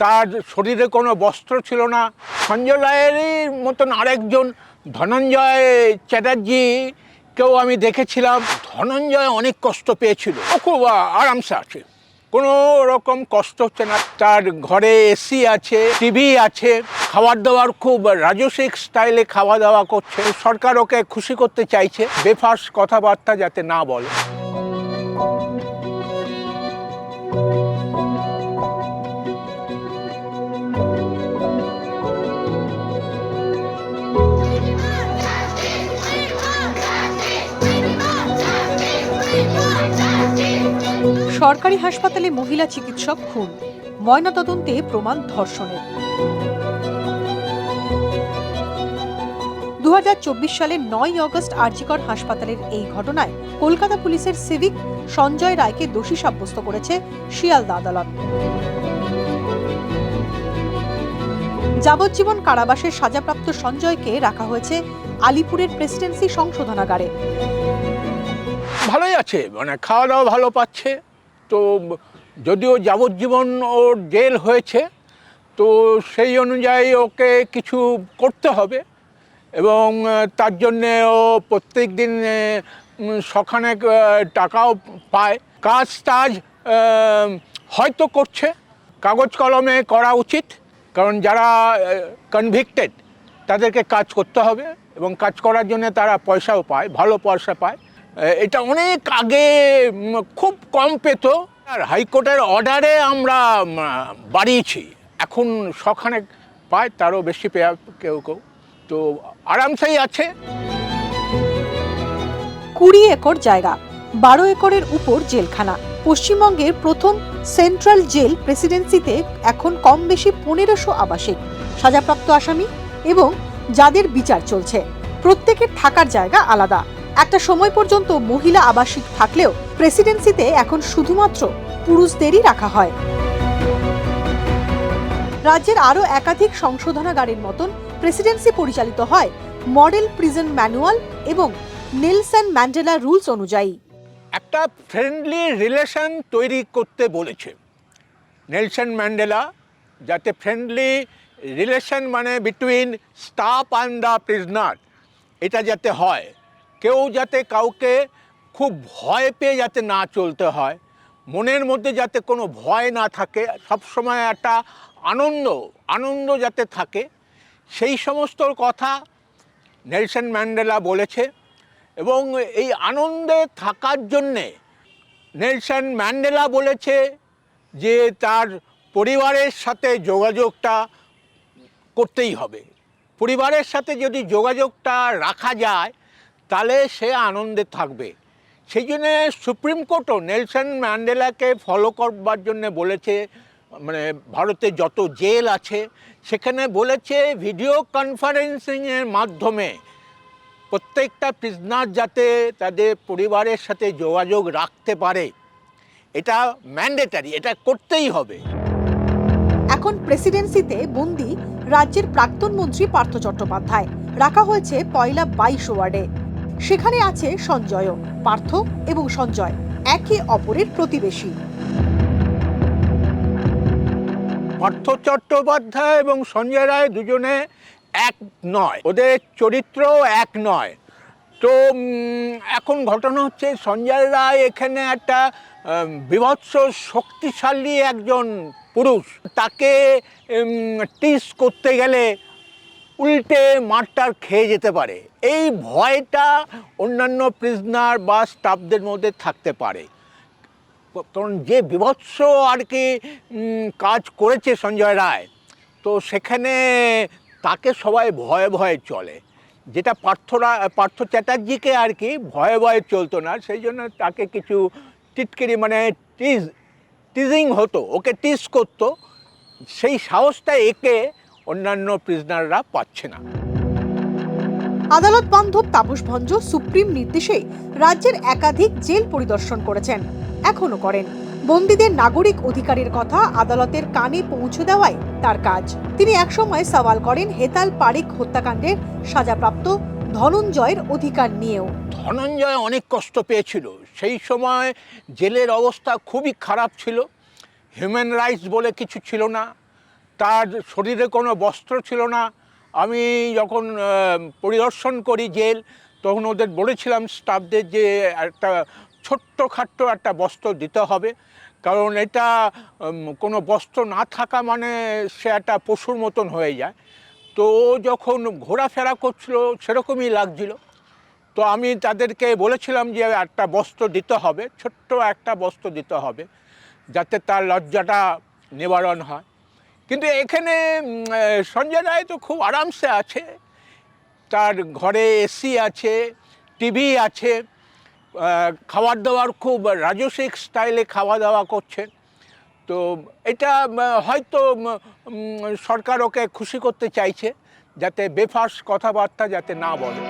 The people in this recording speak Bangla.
তার শরীরে কোনো বস্ত্র ছিল না। সঞ্জয় রায়েরই মতন আরেকজন ধনঞ্জয় চ্যাটার্জি কেউ আমি দেখেছিলাম। ধনঞ্জয় অনেক কষ্ট পেয়েছিল। ও খুব আরামসে আছে। কোনো রকম কষ্ট হচ্ছে না। তার ঘরে এসি আছে, টিভি আছে, খাবার দাবার খুব রাজসিক স্টাইলে খাওয়া দাওয়া করছে। সরকার ওকে খুশি করতে চাইছে। বেফাস কথাবার্তা যাতে না বলে। সরকারি হাসপাতালে মহিলা চিকিৎসক খুন। ময়নাতদন্তে প্রমাণ ধর্ষণের। দুহাজার চব্বিশ সালের নয় অগস্ট আরজিকর হাসপাতালের এই ঘটনায় কলকাতা পুলিশের সিভিক সঞ্জয় রায়কে দোষী সাব্যস্ত করেছে শিয়ালদা আদালত। যাবজ্জীবন কারাবাসের সাজাপ্রাপ্ত সঞ্জয়কে রাখা হয়েছে আলিপুরের প্রেসিডেন্সি সংশোধনাগারে। ভালোই আছে মানে খাওয়া দাওয়া ভালো পাচ্ছে। তো যদিও যাবজ্জীবন ওর জেল হয়েছে, তো সেই অনুযায়ী ওকে কিছু করতে হবে এবং তার জন্যে ও প্রত্যেক দিন সখানেক টাকাও পায়। কাজ টাজ হয়তো করছে। কাগজ কলমে করা উচিত, কারণ যারা কনভিক্টেড তাদেরকে কাজ করতে হবে এবং কাজ করার জন্য তারা পয়সাও পায়, ভালো পয়সা পায়। এটা অনেক আগে খুব কম পেত। আর হাইকোর্টের অর্ডারে আমরা বাড়িয়েছি। এখন সখানেক পায়, তারও বেশি পেয়ে কেউ কেউ। তো আরামসেই আছে। কুড়ি একর জায়গা, বারো একরের উপর জেলখানা। পশ্চিমবঙ্গের প্রথম সেন্ট্রাল জেল প্রেসিডেন্সিতে এখন কম বেশি পনেরোশো আবাসিক, সাজাপ্রাপ্ত আসামি এবং যাদের বিচার চলছে। প্রত্যেকের থাকার জায়গা আলাদা। একটা সময় পর্যন্ত মহিলা আবাসিক থাকলেও প্রেসিডেন্সিতে এখন শুধুমাত্র পুরুষদেরই রাখা হয়। রাজ্যের আরও একাধিক সংশোধনাগারের মতন প্রেসিডেন্সি পরিচালিত হয় মডেল প্রিজন ম্যানুয়াল এবং নেলসন ম্যান্ডেলা রুলস অনুযায়ী। একটা ফ্রেন্ডলি রিলেশন তৈরি করতে বলেছে নেলসন ম্যান্ডেলা, যাতে ফ্রেন্ডলি রিলেশন মানে between staff and the prisoner, এটা যাতে হয়। কেউ যাতে কাউকে খুব ভয় পেয়ে যাতে না চলতে হয়, মনের মধ্যে যাতে কোনো ভয় না থাকে, সবসময় একটা আনন্দ আনন্দ যাতে থাকে, সেই সমস্ত কথা নেলসন ম্যান্ডেলা বলেছে এবং এই আনন্দে থাকার জন্যে নেলসন ম্যান্ডেলা বলেছে যে তার পরিবারের সাথে যোগাযোগটা করতেই হবে। পরিবারের সাথে যদি যোগাযোগটা রাখা যায় তাহলে সে আনন্দে থাকবে। সেই জন্যে সুপ্রিম কোর্টও নেলসন ম্যান্ডেলাকে ফলো করবার জন্য বলেছে মানে ভারতে যত জেল আছে, সেখানে বলেছে ভিডিও কনফারেন্সিংয়ের মাধ্যমে প্রত্যেকটা প্রিজনার যাতে তাদের পরিবারের সাথে যোগাযোগ রাখতে পারে। এটা ম্যান্ডেটারি এটা করতেই হবে। এখন প্রেসিডেন্সিতে বন্দি রাজ্যের প্রাক্তন মন্ত্রী পার্থ চট্টোপাধ্যায়, রাখা হয়েছে পয়লা বাইশ ওয়ার্ডে সেখানে আছে সঞ্জয়, পার্থ এবং সঞ্জয়, একে অপরের প্রতিবেশী। পার্থ চট্টোপাধ্যায় এবং সঞ্জয় রায় দুজনে এক নয়। ওদের চরিত্র এক নয়। তো এখন ঘটনা হচ্ছে সঞ্জয় রায় এখানে একটা বিভৎস শক্তিশালী একজন পুরুষ। তাকে টিস করতে গেলে উল্টে মারটার খেয়ে যেতে পারে। এই ভয়টা অন্যান্য প্রিজনার বা স্টাফদের মধ্যে থাকতে পারে। কারণ যে বিভৎস আর কি কাজ করেছে সঞ্জয় রায়, তো সেখানে তাকে সবাই ভয়ে ভয়ে চলে। যেটা পার্থরা পার্থ চ্যাটার্জিকে আর কি ভয়ে ভয়ে চলতো না, সেই জন্য তাকে কিছু টিটকিরি মানে টিজ টিজিং হতো, ওকে টিজ করতো। সেই সাহসটা একে অন্যান্য প্রিজনাররা পাচ্ছে না। আদালত বান্ধব তাপস ভঞ্জ সুপ্রিম নির্দেশে রাজ্যের একাধিক জেল পরিদর্শন করেছেন এখনও করেন। বন্দীদের নাগরিক অধিকারের কথা আদালতের কানে পৌঁছে দেওয়াই তার কাজ। তিনি একসময় সওয়াল করেন হেতাল পারিক হত্যাকাণ্ডের সাজাপ্রাপ্ত ধনঞ্জয়ের অধিকার নিয়েও। ধনঞ্জয় অনেক কষ্ট পেয়েছিল। সেই সময় জেলের অবস্থা খুবই খারাপ ছিল। হিউম্যান রাইটস বলে কিছু ছিল না। তার শরীরে কোনো বস্ত্র ছিল না। আমি যখন পরিদর্শন করি জেল, তখন ওদের বলেছিলাম স্টাফদের যে একটা ছোট্ট খাট্ট একটা বস্ত্র দিতে হবে। কারণ এটা কোনো বস্ত্র না থাকা মানে সে একটা পশুর মতন হয়ে যায়। তো ও যখন ঘোরাফেরা করছিল, সেরকমই লাগছিল। তো আমি তাদেরকে বলেছিলাম যে একটা বস্ত্র দিতে হবে, ছোট্ট একটা বস্ত্র দিতে হবে, যাতে তার লজ্জাটা নিবারণ হয়। কিন্তু এখানে সঞ্জয় রায় তো খুব আরামসে আছে। তার ঘরে এসি আছে, টিভি আছে খাবার দাবার খুব রাজসিক স্টাইলে খাওয়া দাওয়া করছে। তো এটা হয়তো সরকার ওকে খুশি করতে চাইছে, যাতে বেফাস কথাবার্তা যাতে না বলে।